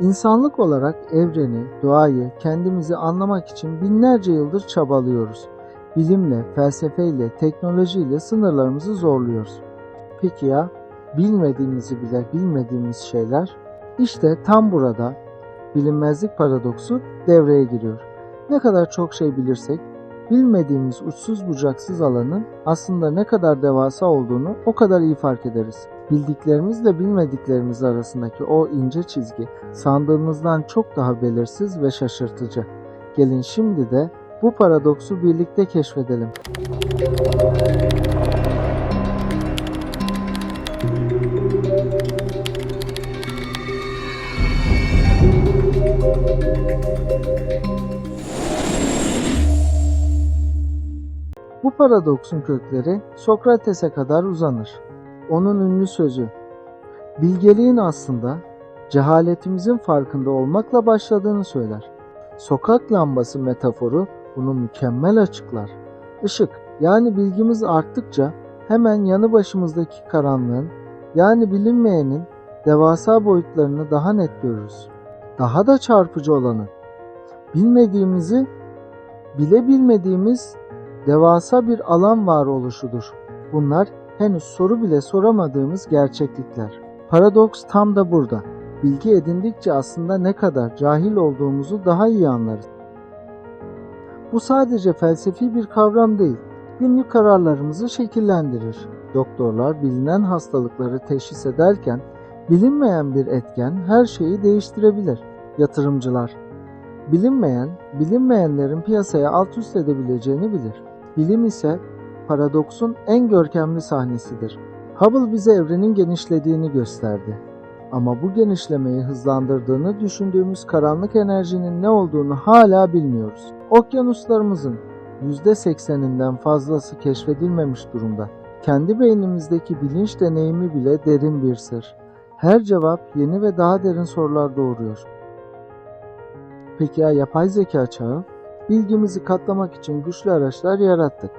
İnsanlık olarak evreni, doğayı, kendimizi anlamak için binlerce yıldır çabalıyoruz. Bilimle, felsefeyle, teknolojiyle sınırlarımızı zorluyoruz. Peki ya bilmediğimizi bile bilmediğimiz şeyler? İşte tam burada bilinmezlik paradoksu devreye giriyor. Ne kadar çok şey bilirsek bilmediğimiz uçsuz bucaksız alanın aslında ne kadar devasa olduğunu o kadar iyi fark ederiz. Bildiklerimizle bilmediklerimiz arasındaki o ince çizgi sandığımızdan çok daha belirsiz ve şaşırtıcı. Gelin şimdi de bu paradoksu birlikte keşfedelim. Bu paradoksun kökleri Sokrates'e kadar uzanır. Onun ünlü sözü, bilgeliğin aslında cehaletimizin farkında olmakla başladığını söyler. Sokak lambası metaforu bunu mükemmel açıklar. Işık yani bilgimiz arttıkça hemen yanı başımızdaki karanlığın yani bilinmeyenin devasa boyutlarını daha net görürüz. Daha da çarpıcı olanı bilmediğimizi bile bilmediğimiz devasa bir alan varoluşudur. Bunlar henüz soru bile soramadığımız gerçeklikler. Paradoks tam da burada. Bilgi edindikçe aslında ne kadar cahil olduğumuzu daha iyi anlarız. Bu sadece felsefi bir kavram değil, günlük kararlarımızı şekillendirir. Doktorlar bilinen hastalıkları teşhis ederken bilinmeyen bir etken her şeyi değiştirebilir. Yatırımcılar bilinmeyen, bilinmeyenlerin piyasaya alt üst edebileceğini bilir. Bilim ise paradoksun en görkemli sahnesidir. Hubble bize evrenin genişlediğini gösterdi. Ama bu genişlemeyi hızlandırdığını düşündüğümüz karanlık enerjinin ne olduğunu hala bilmiyoruz. Okyanuslarımızın %80'inden fazlası keşfedilmemiş durumda. Kendi beynimizdeki bilinç deneyimi bile derin bir sır. Her cevap yeni ve daha derin sorular doğuruyor. Peki ya yapay zeka çağı? Bilgimizi katlamak için güçlü araçlar yarattık.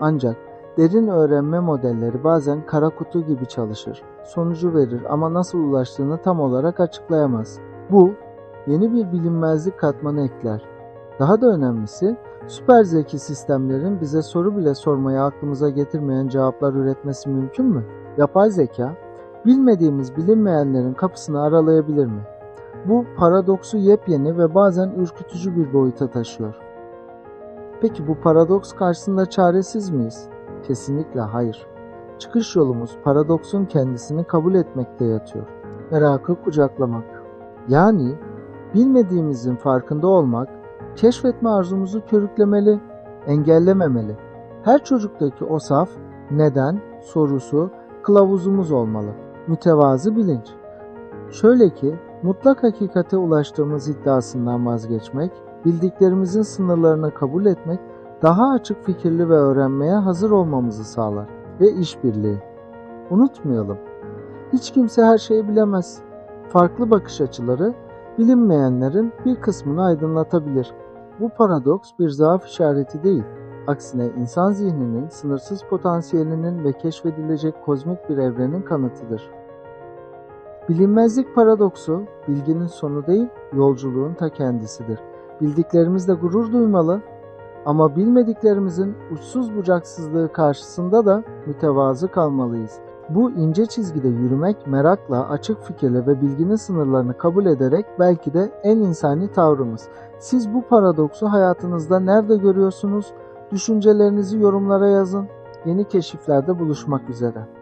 Ancak derin öğrenme modelleri bazen kara kutu gibi çalışır. Sonucu verir ama nasıl ulaştığını tam olarak açıklayamaz. Bu yeni bir bilinmezlik katmanı ekler. Daha da önemlisi süper zeki sistemlerin bize soru bile sormaya aklımıza getirmeyen cevaplar üretmesi mümkün mü? Yapay zeka bilmediğimiz bilinmeyenlerin kapısını aralayabilir mi? Bu paradoksu yepyeni ve bazen ürkütücü bir boyuta taşıyor. Peki bu paradoks karşısında çaresiz miyiz? Kesinlikle hayır. Çıkış yolumuz paradoksun kendisini kabul etmekte yatıyor. Merakı kucaklamak. Yani bilmediğimizin farkında olmak, keşfetme arzumuzu körüklemeli, engellememeli. Her çocuktaki o saf neden sorusu kılavuzumuz olmalı. Mütevazı bilinç. Şöyle ki mutlak hakikate ulaştığımız iddiasından vazgeçmek, bildiklerimizin sınırlarını kabul etmek, daha açık fikirli ve öğrenmeye hazır olmamızı sağlar ve işbirliği. Unutmayalım, hiç kimse her şeyi bilemez. Farklı bakış açıları bilinmeyenlerin bir kısmını aydınlatabilir. Bu paradoks bir zaaf işareti değil, aksine insan zihninin sınırsız potansiyelinin ve keşfedilecek kozmik bir evrenin kanıtıdır. Bilinmezlik paradoksu, bilginin sonu değil, yolculuğun ta kendisidir. Bildiklerimizle gurur duymalı ama bilmediklerimizin uçsuz bucaksızlığı karşısında da mütevazı kalmalıyız. Bu ince çizgide yürümek merakla, açık fikirle ve bilginin sınırlarını kabul ederek belki de en insani tavrımız. Siz bu paradoksu hayatınızda nerede görüyorsunuz? Düşüncelerinizi yorumlara yazın. Yeni keşiflerde buluşmak üzere.